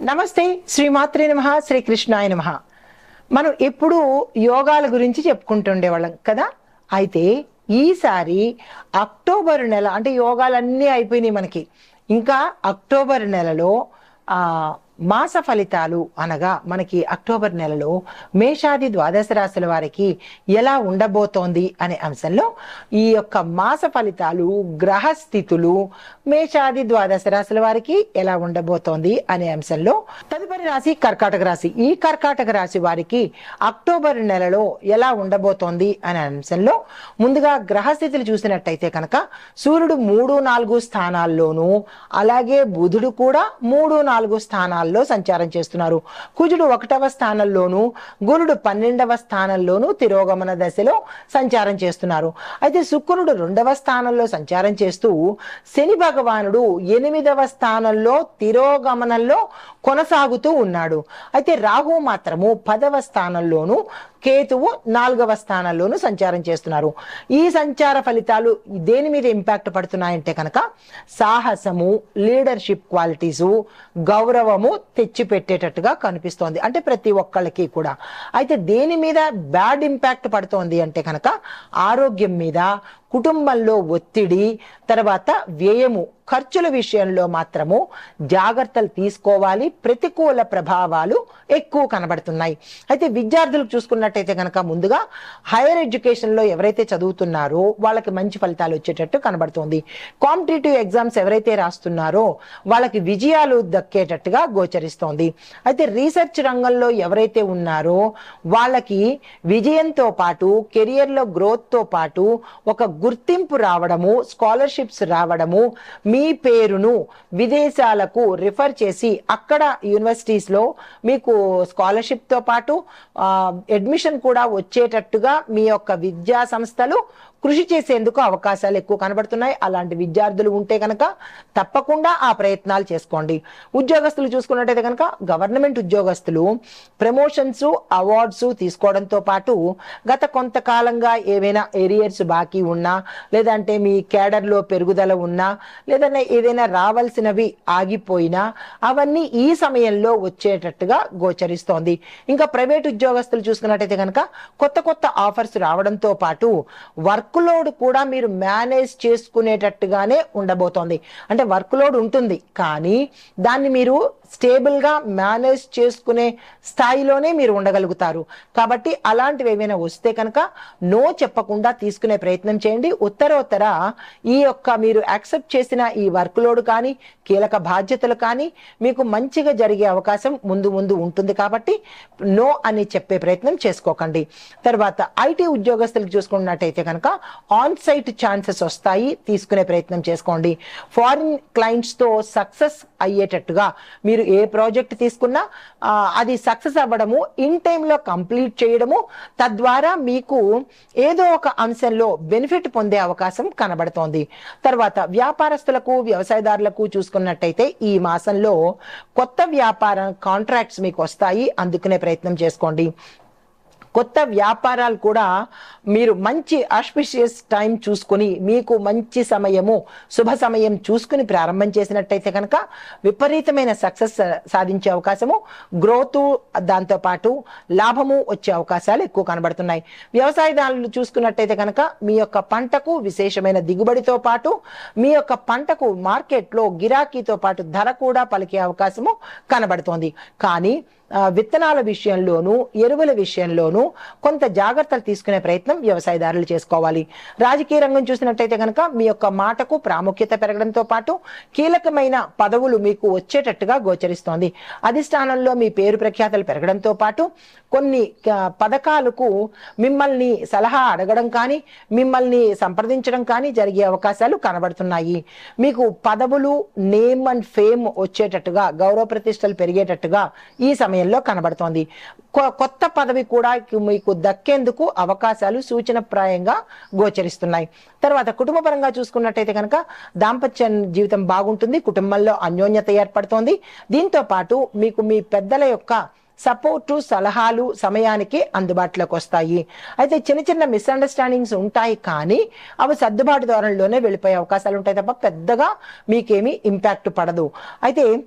నమస్తే శ్రీమాత్రే నమ శ్రీకృష్ణాయ నమ. మనం ఎప్పుడూ యోగాల గురించి చెప్పుకుంటుండేవాళ్ళం కదా? అయితే ఈసారి అక్టోబర్ నెల అంటే యోగాలన్నీ అయిపోయినాయి మనకి. ఇంకా అక్టోబర్ నెలలో మాస ఫలితాలు అనగా మనకి అక్టోబర్ నెలలో మేషాది ద్వాదశ రాశుల వారికి ఎలా ఉండబోతోంది అనే అంశంలో ఈ యొక్క మాస ఫలితాలు గ్రహ స్థితులు మేషాది ద్వాదశ రాశుల వారికి ఎలా ఉండబోతోంది అనే అంశంలో తదుపరి రాశి కర్కాటక రాశి. ఈ కర్కాటక రాశి వారికి అక్టోబర్ నెలలో ఎలా ఉండబోతోంది అనే అంశంలో ముందుగా గ్రహ స్థితులు చూసినట్టయితే కనుక సూర్యుడు మూడు నాలుగు స్థానాల్లోనూ అలాగే బుధుడు కూడా మూడు నాలుగు స్థానాల్లో సంచారం చేస్తున్నారు. కుజుడు ఒకటవ స్థానంలోను గురుడు పన్నెండవ స్థానంలోను తిరోగమన దశలో సంచారం చేస్తున్నారు. అయితే శుక్రుడు రెండవ స్థానంలో సంచారం చేస్తూ శని భగవానుడు ఎనిమిదవ స్థానంలో తిరోగమనంలో కొనసాగుతూ ఉన్నాడు. అయితే రాహు మాత్రము పదవ స్థానంలోను కేతువు నాలుగవ స్థానంలోను సంచారం చేస్తున్నారు. ఈ సంచార ఫలితాలు దేని మీద ఇంపాక్ట్ పడుతున్నాయంటే కనుక సాహసము లీడర్షిప్ క్వాలిటీసు గౌరవము తెచ్చిపెట్టేటట్టుగా కనిపిస్తోంది. అంటే ప్రతి ఒక్కళ్ళకి కూడా. అయితే దేని మీద బ్యాడ్ ఇంపాక్ట్ పడుతోంది అంటే కనుక ఆరోగ్యం మీద కుటుంబంలో ఒత్తిడి తర్వాత వ్యయము ఖర్చుల విషయంలో మాత్రము జాగ్రత్తలు తీసుకోవాలి. ప్రతికూల ప్రభావాలు ఎక్కువ కనబడుతున్నాయి. అయితే విద్యార్థులకు చూసుకున్నట్టయితే కనుక ముందుగా హైయర్ ఎడ్యుకేషన్లో ఎవరైతే చదువుతున్నారో వాళ్ళకి మంచి ఫలితాలు వచ్చేటట్టు కనబడుతుంది. కాంపిటేటివ్ ఎగ్జామ్స్ ఎవరైతే రాస్తున్నారో వాళ్ళకి విజయాలు దక్కేటట్టుగా గోచరిస్తోంది. అయితే రీసెర్చ్ రంగంలో ఎవరైతే ఉన్నారో వాళ్ళకి విజయంతో పాటు కెరియర్లో గ్రోత్తో పాటు ఒక గుర్తింపు రావడము స్కాలర్షిప్స్ రావడము మీ పేరును విదేశాలకు రిఫర్ చేసి అక్కడ యూనివర్సిటీస్లో మీకు స్కాలర్షిప్తో పాటు అడ్మిషన్ కూడా వచ్చేటట్టుగా మీ యొక్క విద్యా సంస్థలు కృషి చేసేందుకు అవకాశాలు ఎక్కువ కనబడుతున్నాయి. అలాంటి విద్యార్థులు ఉంటే కనుక తప్పకుండా ఆ ప్రయత్నాలు చేసుకోండి. ఉద్యోగస్తులు చూసుకున్నట్టయితే కనుక గవర్నమెంట్ ఉద్యోగస్తులు ప్రమోషన్స్ అవార్డ్స్ తీసుకోవడంతో పాటు గత కొంతకాలంగా ఏవైనా ఏరియర్స్ బాకీ ఉన్నా లేదంటే మీ కేడర్లో పెరుగుదల ఉన్నా లేదంటే ఏదైనా రావాల్సినవి ఆగిపోయినా అవన్నీ ఈ సమయంలో వచ్చేటట్టుగా గోచరిస్తోంది. ఇంకా ప్రైవేట్ ఉద్యోగస్తులు చూసుకున్నట్టయితే కనుక కొత్త కొత్త ఆఫర్స్ రావడంతో పాటు వర్క్ లోడ్ కూడా మీరు మేనేజ్ చేసుకునేటట్టుగానే ఉండబోతోంది. అంటే వర్క్ లోడ్ ఉంటుంది కానీ దాన్ని మీరు స్టేబుల్గా మేనేజ్ చేసుకునే స్థాయిలోనే మీరు ఉండగలుగుతారు. కాబట్టి అలాంటివి ఏమైనా వస్తే కనుక నో చెప్పకుండా తీసుకునే ప్రయత్నం చేయండి. ఉత్తరోత్తర ఈ యొక్క మీరు యాక్సెప్ట్ చేసిన ఈ వర్క్ లోడ్ కానీ కీలక బాధ్యతలు కానీ మీకు మంచిగా జరిగే అవకాశం ముందు ముందు ఉంటుంది కాబట్టి నో అని చెప్పే ప్రయత్నం చేసుకోకండి. తర్వాత ఐటీ ఉద్యోగస్తులకు చూసుకున్నట్టయితే కనుక ఆన్ సైట్ ఛాన్సెస్ వస్తాయి తీసుకునే ప్రయత్నం చేసుకోండి. ఫారిన్ క్లయింట్స్తో సక్సెస్ అయ్యేటట్టుగా మీరు ఏ ప్రాజెక్ట్ తీసుకున్నా అది సక్సెస్ అవ్వడము ఇన్ టైంలో కంప్లీట్ చేయడము తద్వారా మీకు ఏదో ఒక అంశంలో బెనిఫిట్ పొందే అవకాశం కనబడుతోంది. తర్వాత వ్యాపారస్తులకు వ్యవసాయదారులకు చూసుకున్నట్టయితే ఈ మాసంలో కొత్త వ్యాపార కాంట్రాక్ట్స్ మీకు వస్తాయి. అందుకునే ప్రయత్నం చేసుకోండి. కొత్త వ్యాపారాలు కూడా మీరు మంచి ఆస్పిషియస్ టైం చూసుకుని మీకు మంచి సమయము శుభ సమయం చూసుకుని ప్రారంభం చేసినట్టయితే కనుక విపరీతమైన సక్సెస్ సాధించే అవకాశము గ్రోత్ దాంతోపాటు లాభము వచ్చే అవకాశాలు ఎక్కువ కనబడుతున్నాయి. వ్యవసాయదారులు చూసుకున్నట్టయితే కనుక మీ యొక్క పంటకు విశేషమైన దిగుబడితో పాటు మీ యొక్క పంటకు మార్కెట్లో గిరాకీతో పాటు ధర కూడా పలికే అవకాశము కనబడుతోంది. కానీ విత్తనాల విషయంలోనూ ఎరువుల విషయంలోనూ కొంత జాగ్రత్తలు తీసుకునే ప్రయత్నం వ్యవసాయదారులు చేసుకోవాలి. రాజకీయ రంగం చూసినట్టయితే కనుక మీ యొక్క మాటకు ప్రాముఖ్యత పెరగడంతో పాటు కీలకమైన పదవులు మీకు వచ్చేటట్టుగా గోచరిస్తోంది. అధిష్టానంలో మీ పేరు ప్రఖ్యాతలు పెరగడంతో పాటు కొన్ని పథకాలకు మిమ్మల్ని సలహా అడగడం కానీ మిమ్మల్ని సంప్రదించడం కానీ జరిగే అవకాశాలు కనబడుతున్నాయి. మీకు పదవులు నేమ్ అండ్ ఫేమ్ వచ్చేటట్టుగా గౌరవ ప్రతిష్టలు పెరిగేటట్టుగా ఈ సమయంలో కనబడుతోంది. కొ- కొత్త పదవి కూడా మీకు దక్కేందుకు అవకాశాలు సూచనప్రాయంగా గోచరిస్తున్నాయి. తర్వాత కుటుంబ పరంగా చూసుకున్నట్టయితే కనుక దాంపత్య జీవితం బాగుంటుంది కుటుంబంలో అన్యోన్యత ఏర్పడుతోంది. దీంతో పాటు మీకు మీ పెద్దల యొక్క సపోర్టు సలహాలు సమయానికి అందుబాటులోకి వస్తాయి. అయితే చిన్న చిన్న మిస్అండర్స్టాండింగ్స్ ఉంటాయి కానీ అవి సర్దుబాటు ధోరణిలోనే వెళ్ళిపోయే అవకాశాలు ఉంటాయి తప్ప పెద్దగా మీకేమీ ఇంపాక్ట్ పడదు. అయితే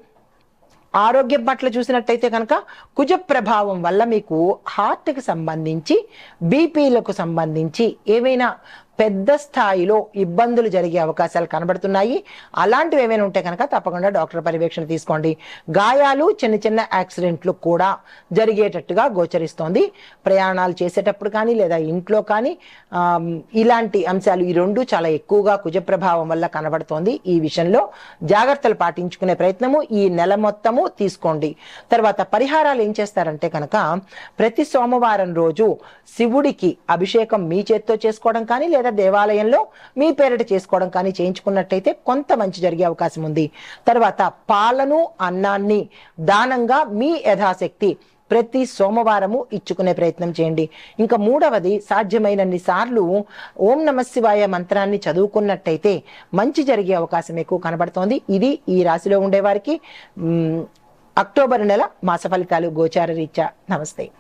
ఆరోగ్యం పట్ల చూసినట్టయితే కనుక కుజ ప్రభావం వల్ల మీకు హార్ట్కి సంబంధించి బీపీలకు సంబంధించి ఏవైనా పెద్ద స్థాయిలో ఇబ్బందులు జరిగే అవకాశాలు కనబడుతున్నాయి. అలాంటివి ఏమైనా ఉంటే కనుక తప్పకుండా డాక్టర్ పర్యవేక్షణ తీసుకోండి. గాయాలు చిన్న చిన్న యాక్సిడెంట్లు కూడా జరిగేటట్టుగా గోచరిస్తోంది. ప్రయాణాలు చేసేటప్పుడు కానీ లేదా ఇంట్లో కానీ ఇలాంటి అంశాలు ఈ రెండు చాలా ఎక్కువగా కుజ ప్రభావం వల్ల కనబడుతోంది. ఈ విషయంలో జాగ్రత్తలు పాటించుకునే ప్రయత్నము ఈ నెల మొత్తము తీసుకోండి. తర్వాత పరిహారాలు ఏం చేస్తారంటే కనుక ప్రతి సోమవారం రోజు శివుడికి అభిషేకం మీ చేత్తో చేసుకోవడం కానీ లేదా దేవాలయంలో మీ పేరిట చేసుకోవడం కానీ చేయించుకున్నట్టయితే కొంత మంచి జరిగే అవకాశం ఉంది. తర్వాత పాలను అన్నాన్ని దానంగా మీ యథాశక్తి ప్రతి సోమవారము ఇచ్చుకునే ప్రయత్నం చేయండి. ఇంకా మూడవది సాధ్యమైనన్ని సార్లు ఓం నమశివాయ మంత్రాన్ని చదువుకున్నట్టయితే మంచి జరిగే అవకాశం ఎక్కువ కనబడుతోంది. ఇది ఈ రాశిలో ఉండేవారికి అక్టోబర్ నెల మాస ఫలితాలు గోచార రీత్యా నమస్తే.